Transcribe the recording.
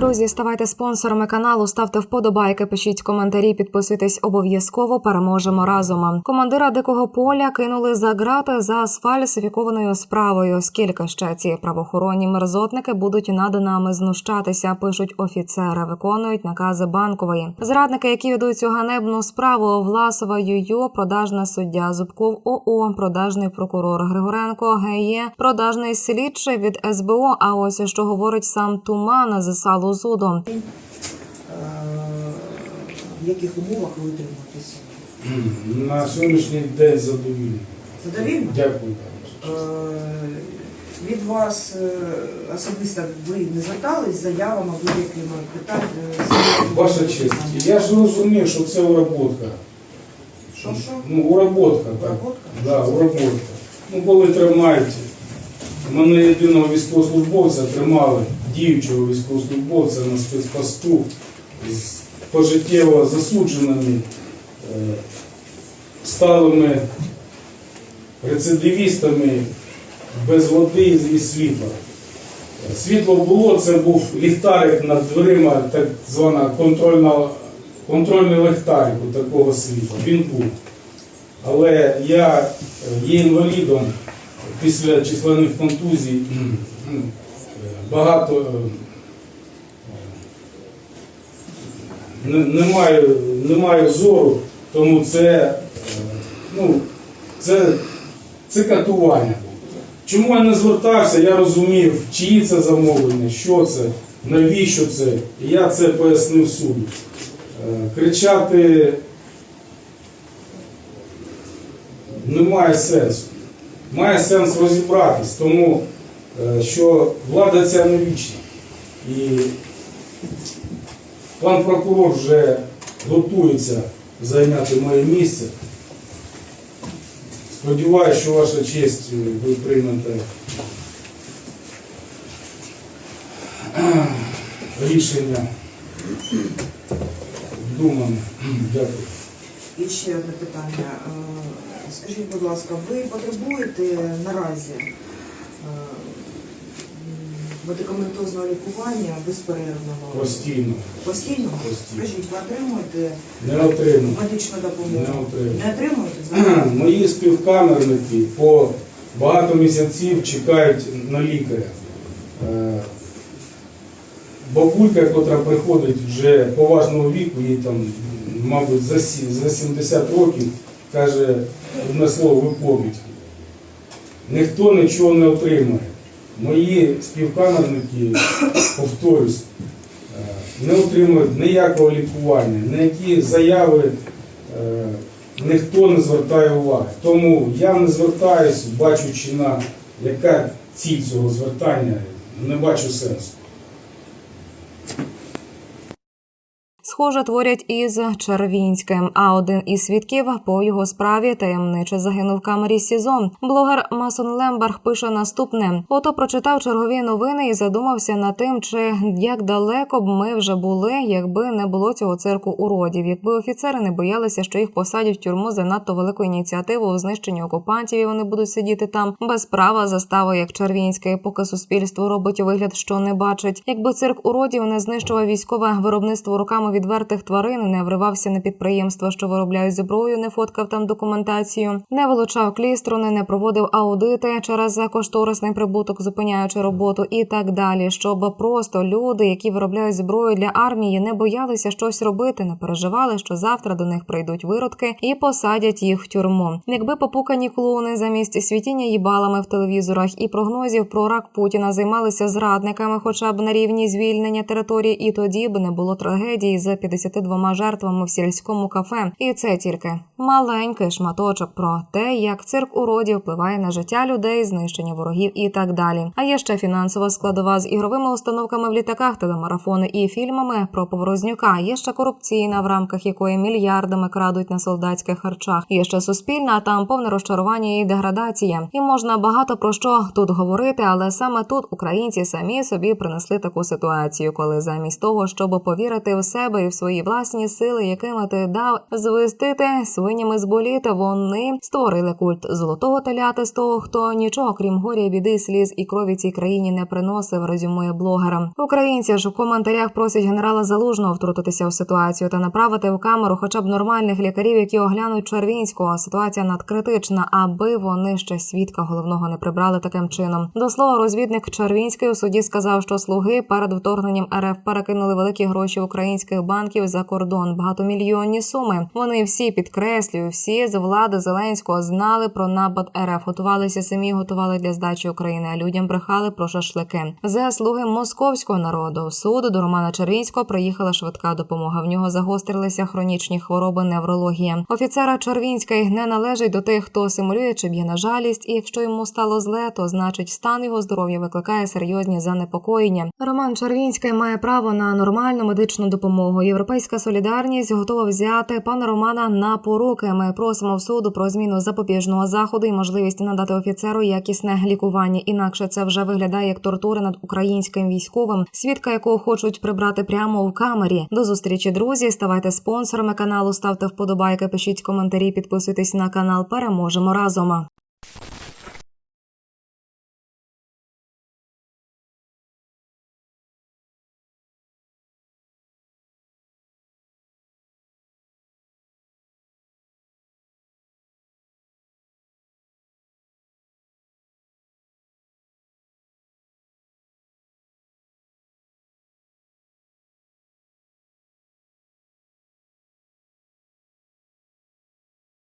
Друзі, ставайте спонсорами каналу, ставте вподобайки, пишіть коментарі, підписуйтесь обов'язково. Переможемо разом. Командира дикого поля кинули за грати за сфальсифікованою справою. Скільки ще ці правоохоронні мерзотники будуть над нами знущатися? Пишуть офіцери, виконують накази банкової. Зрадники, які ведуть цю ганебну справу, Власова Юйо, продажна суддя Зубков ОО, продажний прокурор Григоренко ГЕ, продажний слідчий від СБО. А ось що говорить сам Туман з салу зуду. Е, в яких умовах ви утримуєтеся? На сьогоднішній день задовільний. Задовільно? Дякую. Е, Від вас е, особисто ви не звертались з заявами будь-якими питаннями? Ваша честь, я ж розумів, що це уработка. Що, що? Ну, уработка, так. Уработка? Да, уработка. Ну, коли тримають, мене єдиного військовослужбовця тримали, діючого військовослужбовця на спецпосту з пожиттєво засудженими, е, сталими рецидивістами без води і світла. Світло було, це був ліхтарик над дверима, так звана контрольна, контрольний ліхтарик у такого світла. Він був. Але я є інвалідом після численних контузій, багато е, не, не, маю, не маю зору, тому це, е, ну, це, це катування. Чому я не звертався, я розумів, чиї це замовлення, що це, навіщо це. Я це пояснив суду. Е, Кричати немає сенсу. Має сенс розібратись, тому е, що влада ця не вічна. І пан прокурор вже готується зайняти моє місце. Сподіваюся, що ваша честь е, ви приймете е, рішення вдумане. Дякую. І ще одне питання. Скажіть, будь ласка, ви потребуєте наразі е, медикаментозного лікування безперервного? Постійно. Постійно? Постійно. Скажіть, ви отримуєте Не отримав. медичну допомогу? Не отримую. Не отримуєте? зараз? Мої співкамерники по багато місяців чекають на лікаря. Е, Бабулька, яка приходить вже поважного віку, їй там, мабуть, за 70 років, каже одне слово виповідь. Ніхто нічого не отримає. Мої співкамерники, повторюсь, е, не отримують ніякого лікування, ніякі заяви е, ніхто не звертає уваги. Тому я не звертаюсь, бачучи на яка ціль цього звертання, не бачу сенсу. Схоже, творять із Червінським. А один із свідків по його справі таємниче загинув в камері СІЗО. Блогер Масон Лемберг пише наступне: ото прочитав чергові новини і задумався над тим, чи як далеко б ми вже були, якби не було цього цирку уродів, якби офіцери не боялися, що їх посадять в тюрму за надто велику ініціативу у знищенні окупантів, і вони будуть сидіти там без права застави, як Червінський, поки суспільство робить вигляд, що не бачить. Якби цирк уродів не знищував військове виробництво руками відвертих тварин, не вривався на підприємства, що виробляють зброю, не фоткав там документацію, не вилучав клістрони, не проводив аудити через кошторисний прибуток, зупиняючи роботу і так далі, щоб просто люди, які виробляють зброю для армії, не боялися щось робити, не переживали, що завтра до них прийдуть виродки і посадять їх в тюрму. Якби попукані клоуни замість світіння їбалами в телевізорах і прогнозів про рак Путіна займалися зрадниками, хоча б на рівні звільнення території, і тоді б не було трагедії з 52 жертвами в сільському кафе. І це тільки маленький шматочок про те, як цирк уродів впливає на життя людей, знищення ворогів і так далі. А є ще фінансова складова з ігровими установками в літаках, телемарафони і фільмами про Поворознюка. Є ще корупційна, в рамках якої мільярдами крадуть на солдатських харчах. Є ще суспільна, а там повне розчарування і деградація. І можна багато про що тут говорити, але саме тут українці самі собі принесли таку ситуацію, коли замість того, щоб повірити в себе вірив в свої власні сили, якими ти дав звестити свинями з боліта. Вони створили культ золотого теляти з того, хто нічого крім горя, біди, сліз і крові цій країні не приносив. Резюмує блогера. Українці ж у коментарях просять генерала Залужного втрутитися в ситуацію та направити в камеру хоча б нормальних лікарів, які оглянуть Червінського. Ситуація надкритична, аби вони ще свідка головного не прибрали таким чином. До слова, розвідник Червінський у суді сказав, що слуги перед вторгненням РФ перекинули великі гроші українських банків за кордон, багатомільйонні суми. Вони всі підкреслюю, всі з влади Зеленського знали про напад РФ, готувалися самі, готували для здачі України. А людям брехали про шашлики. Заслуги московського народу. В суд до Романа Червінського приїхала швидка допомога. В нього загострилися хронічні хвороби неврологія. Офіцера Червінський не належить до тих, хто симулює чи б'є на жалість, і якщо йому стало зле, то значить стан його здоров'я викликає серйозні занепокоєння. Роман Червінський має право на нормальну медичну допомогу. Європейська солідарність готова взяти пана Романа на поруки. Ми просимо в суду про зміну запобіжного заходу і можливість надати офіцеру якісне лікування. Інакше це вже виглядає як тортура над українським військовим, свідка якого хочуть прибрати прямо у камері. До зустрічі, друзі. Ставайте спонсорами каналу, ставте вподобайки, пишіть коментарі, підписуйтесь на канал. Переможемо разом.